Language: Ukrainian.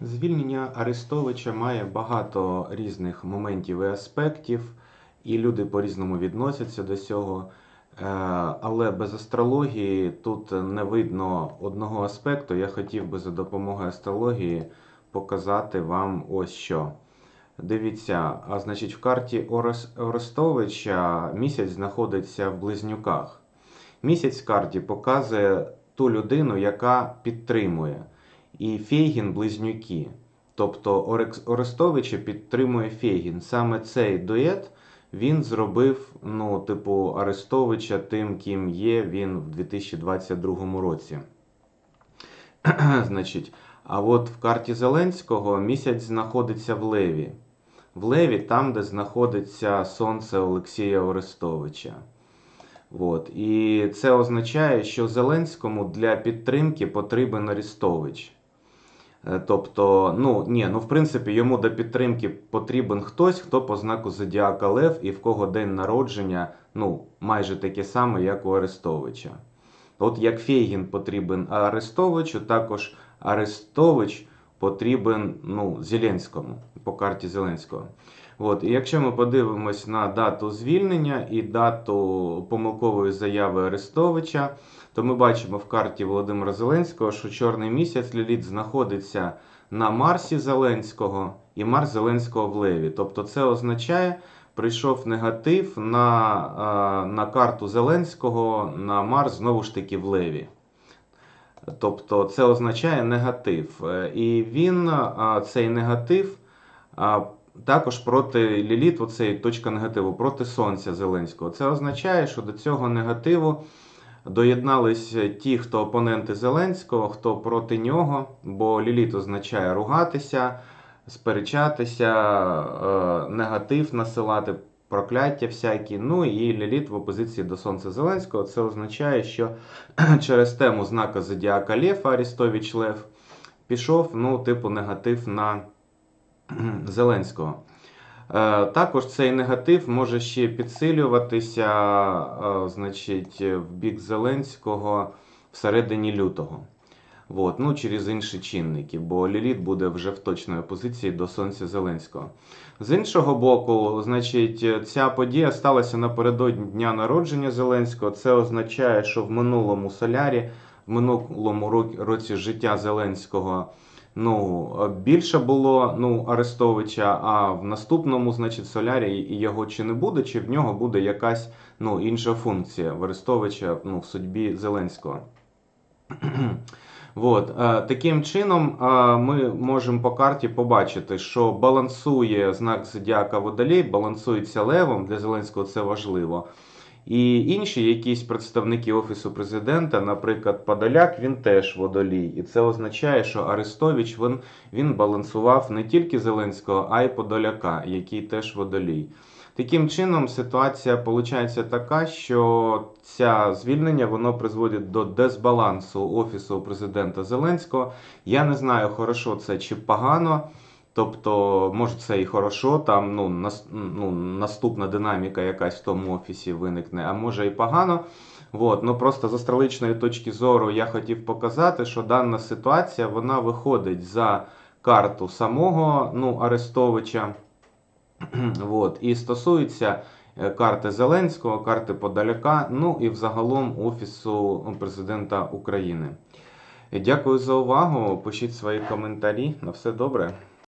Звільнення Арестовича має багато різних моментів і аспектів, і люди по-різному відносяться до цього. Е, Але без астрології тут не видно одного аспекту. Я хотів би за допомогою астрології показати вам ось що. Дивіться, а значить, в карті Орестовича місяць знаходиться в близнюках. Місяць в карті показує ту людину, яка підтримує. І Фейгін близнюки. Тобто Орестовича підтримує Фейгін. Саме цей дует він зробив, ну, типу, Арестовича тим, ким є він в 2022 році. Значить, а от в карті Зеленського місяць знаходиться в Леві. В Леві там, де знаходиться сонце Олексія Орестовича. От. І це означає, що Зеленському для підтримки потрібен Арестович. Е, Тобто, ну ні, ну в принципі, йому до підтримки потрібен хтось, хто по знаку Зодіака Лев і в кого день народження, ну, майже таке саме, як у Арестовича. От як Фейгін потрібен Арестовичу, також Арестович потрібен ну, Зеленському по карті Зеленського. От, і якщо ми подивимось на дату звільнення і дату помилкової заяви Арестовича, то ми бачимо в карті Володимира Зеленського, що чорний місяць Ліліт знаходиться на Марсі Зеленського і Марс Зеленського в Леві. Тобто це означає, прийшов негатив на, на карту Зеленського на Марс знову ж таки в Леві. Тобто це означає негатив. Е, І він, цей негатив, також проти Ліліт, оцей точка негативу, проти Сонця Зеленського. Це означає, що до цього негативу доєднались ті, хто опоненти Зеленського, хто проти нього, бо Ліліт означає ругатися, сперечатися, е, негатив насилати, прокляття всякі. Ну і Ліліт в опозиції до Сонця Зеленського. Це означає, що через тему знака Зодіака Лев, Арістович Лев, пішов, ну, типу, негатив на Зеленського. Е, Також цей негатив може ще підсилюватися, е, значить, в бік Зеленського всередині лютого. От, ну, через інші чинники, бо Ліліт буде вже в точної опозиції до Сонця Зеленського. З іншого боку, значить, ця подія сталася напередодні дня народження Зеленського. Це означає, що в минулому солярі, в минулому році життя Зеленського ну, більше було ну, Арестовича, а в наступному, значить, солярі його чи не буде, чи в нього буде якась ну, інша функція в Арестовича ну, в судьбі Зеленського. От, е, таким чином е, ми можемо по карті побачити, що балансує знак Зодіака Водолій, балансується левом, для Зеленського це важливо. І інші якісь представники Офісу президента, наприклад, Подоляк, він теж водолій. І це означає, що Арестович він, він балансував не тільки Зеленського, а й Подоляка, який теж водолій. Таким чином, ситуація виходить така, що ця звільнення воно призводить до дисбалансу Офісу президента Зеленського. Я не знаю, хорошо це чи погано. Тобто, може, це і хорошо, там ну, нас, ну, наступна динаміка якась в тому офісі виникне, а може і погано. От, ну просто з астрологічної точки зору я хотів показати, що дана ситуація вона виходить за карту самого ну, Арестовича. От, і стосується е, карти Зеленського, карти Подаляка, ну і взагалом Офісу президента України. Дякую за увагу. Пишіть свої коментарі. На все добре.